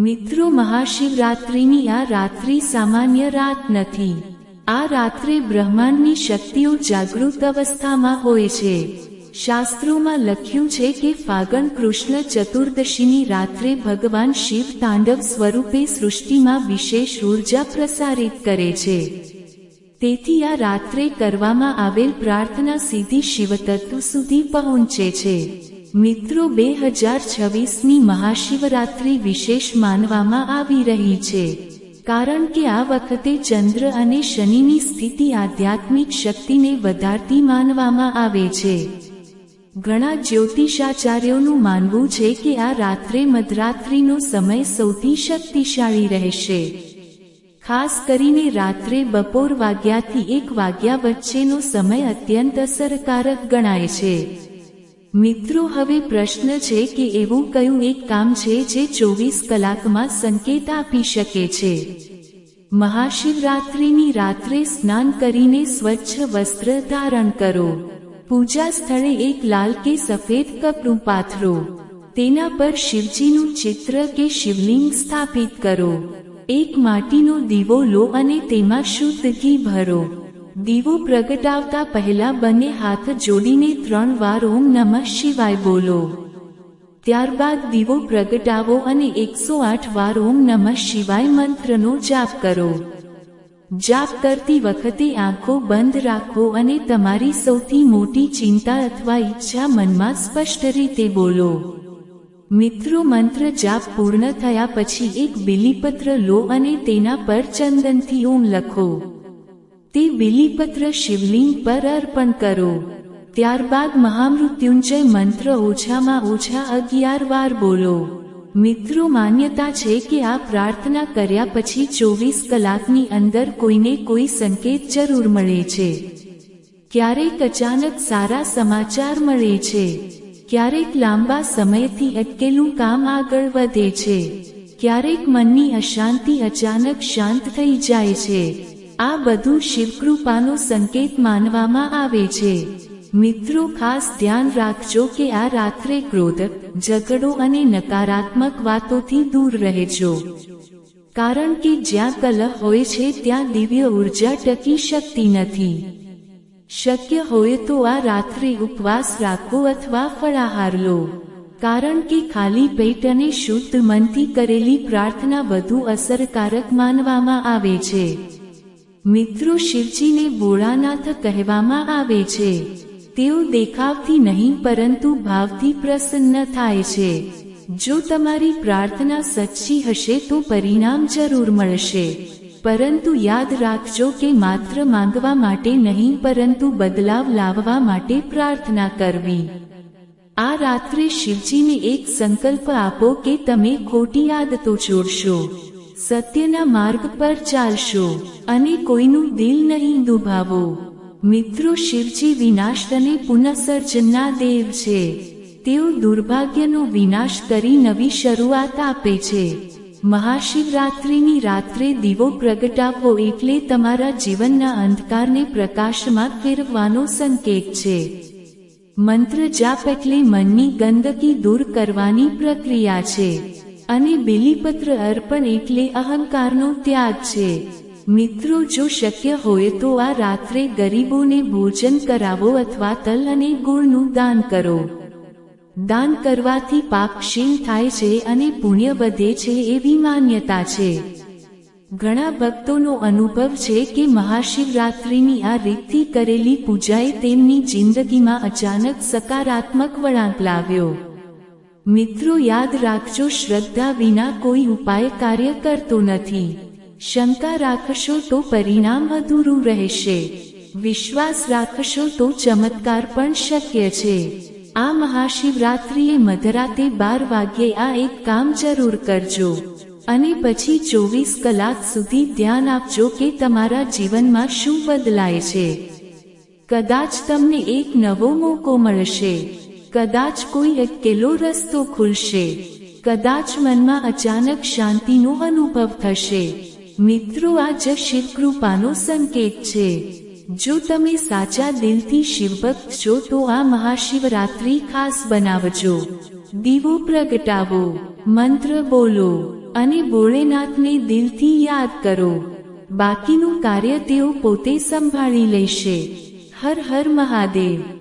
મિત્રો, મહાશિવરાત્રિની આ રાત્રિ સામાન્ય રાત નથી. આ રાત્રે બ્રહ્માંડની શક્તિઓ જાગૃત અવસ્થામાં હોય છે. શાસ્ત્રોમાં લખ્યું છે કે ફાગણ કૃષ્ણ ચતુર્દશીની રાત્રે ભગવાન શિવ તાંડવ સ્વરૂપે સૃષ્ટિમાં વિશેષ ઊર્જા પ્રસારિત કરે છે. તેથી આ રાત્રે કરવામાં આવેલ પ્રાર્થના સીધી શિવતત્વ સુધી પહોંચે છે. મિત્રો, બે હજાર છવ્વીસની મહાશિવરાત્રિ વિશેષ માનવામાં આવી રહી છે. કારણ કે આ વખતે ચંદ્ર અને શનિની સ્થિતિ આધ્યાત્મિક શક્તિને વધારતી માનવામાં આવે છે. ઘણા જ્યોતિષાચાર્યોનું માનવું છે કે આ રાત્રે મધરાત્રિનો સમય સૌથી શક્તિશાળી રહેશે. ખાસ કરીને રાત્રે બપોર વાગ્યાથી એક વાગ્યા વચ્ચેનો સમય અત્યંત અસરકારક ગણાય છે. મિત્રો, હવે પ્રશ્ન છે કે એવું કયું એક કામ છે જે ચોવીસ કલાકમાં સંકેત આપી શકે છે? મહાશિવરાત્રિની રાત્રે સ્નાન કરીને સ્વચ્છ વસ્ત્ર ધારણ કરો. પૂજા સ્થળે એક લાલ કે સફેદ કપડું પાથરો. તેના પર શિવજીનું ચિત્ર કે શિવલિંગ સ્થાપિત કરો. એક માટીનો દીવો લો અને તેમાં શુદ્ધ ઘી ભરો. દીવો પ્રગટાવતા પહેલા બંને હાથ જોડીને ત્રણ વાર ઓમ નમઃ શિવાય બોલો. ત્યારબાદ દીવો પ્રગટાવો અને એકસો આઠ વાર ઓમ નમઃ શિવાય મંત્રનો જાપ કરો. જાપ કરતી વખતે આંખો બંધ રાખો અને તમારી સૌથી મોટી ચિંતા અથવા ઈચ્છા મનમાં સ્પષ્ટ રીતે બોલો. મિત્રો મંત્ર જાપ પૂર્ણ થયા પછી એક બિલીપત્ર લો અને તેના પર ચંદનથી ઓમ લખો. તે બિલીપત્ર શિવલિંગ પર અર્પણ કરો. ત્યારબાદ મહામૃત્યુંજય મંત્ર ઓછામાં ઓછા અગિયાર વાર બોલો. મિત્રો માન્યતા છે કે આ પ્રાર્થના કર્યા પછી ચોવીસ કલાકની અંદર કોઈને કોઈ સંકેત જરૂર મળે છે. ક્યારેક અચાનક સારા સમાચાર મળે છે. ક્યારેક લાંબા સમયથી અટકેલું કામ આગળ વધે છે. ક્યારેક મનની અશાંતિ અચાનક શાંત થઈ જાય છે. આ બધું શિવકૃપાનો સંકેત માનવામાં આવે છે. મિત્રો, ખાસ ધ્યાન રાખજો કે આ રાત્રે ક્રોધ, ઝઘડો અને નકારાત્મક વાતોથી દૂર રહેજો. કારણ કે જ્યાં કલહ હોય છે, ત્યાં દિવ્ય ઊર્જા ટકી શકતી નથી. શક્ય હોય તો આ રાત્રે ઉપવાસ રાખો અથવા ફળાહાર લો. કારણ કે ખાલી પેટ અને શુદ્ધ મનથી કરેલી પ્રાર્થના વધુ અસરકારક માનવામાં આવે છે. મિત્રો શિવજીને ભોળાનાથ કહેવામાં આવે છે. તેઓ દેખાવથી નહીં પરંતુ ભાવથી પ્રસન્ન થાય છે. જો તમારી પ્રાર્થના સચ્ચી હશે તો પરિણામ જરૂર મળશે. પરંતુ યાદ રાખજો કે માત્ર માંગવા માટે નહીં પરંતુ બદલાવ લાવવા માટે પ્રાર્થના કરવી. આ રાત્રે શિવજીને એક સંકલ્પ આપો કે તમે ખોટી આદતો છોડશો. સત્યના માર્ગ પર ચાલશો અને કોઈનું દિલ નહીં દુભાવો. મિત્રો, શિવજી વિનાશ અને પુનઃસર્જનના દેવ છે. તેઓ દુર્ભાગ્યનો વિનાશ કરી નવી શરૂઆત આપે છે. મહાશિવરાત્રિની રાત્રે દીવો પ્રગટાવો એટલે તમારા જીવનના અંધકારને પ્રકાશમાં ફેરવવાનો સંકેત છે. મંત્ર જાપ એટલે મનની ગંદકી દૂર કરવાની પ્રક્રિયા છે. અને બિલીપત્ર અર્પણ એટલે અહંકારનો ત્યાગ છે. મિત્રો, જો શક્ય હોય તો આ રાત્રે ગરીબોને ભોજન કરાવો અથવા તલ અને ગુળનું દાન કરો. દાન કરવાથી પાપ ક્ષીણ થાય છે અને પુણ્ય વધે છે એવી માન્યતા છે. ઘણા ભક્તોનો અનુભવ છે કે મહાશિવરાત્રિની આ રીતથી કરેલી પૂજાએ તેમની જિંદગીમાં અચાનક સકારાત્મક વળાંક લાવ્યો. મિત્રો, યાદ રાખજો, શ્રદ્ધા વિના કોઈ ઉપાય કાર્ય કરતો નથી. શંકા રાખશો તો પરિણામ અધૂરું રહેશે. વિશ્વાસ રાખશો તો ચમત્કાર પણ શક્ય છે. આ મહાશિવરાત્રિએ મધરાતે બાર વાગ્યે આ એક કામ જરૂર કરજો. અને પછી ચોવીસ કલાક સુધી ધ્યાન આપજો કે તમારા જીવનમાં શું બદલાય છે. કદાચ તમને એક નવો મોકો મળશે. કદાચ કોઈ અકેલો રસ્તો ખુલશે. કદાચ મનમાં અચાનક શાંતિનો અનુભવ થશે. મિત્રો, આ જ શિવકૃપાનો સંકેત છે. જો તમે સાચા દિલથી શિવભક્ત છો, તો આ મહાશિવરાત્રિ ખાસ બનાવજો. દીવો પ્રગટાવો, મંત્ર બોલો અને ભોળેનાથને દિલથી યાદ કરો. બાકીનું કાર્ય તેઓ પોતે સંભાળી લેશે. હર હર મહાદેવ.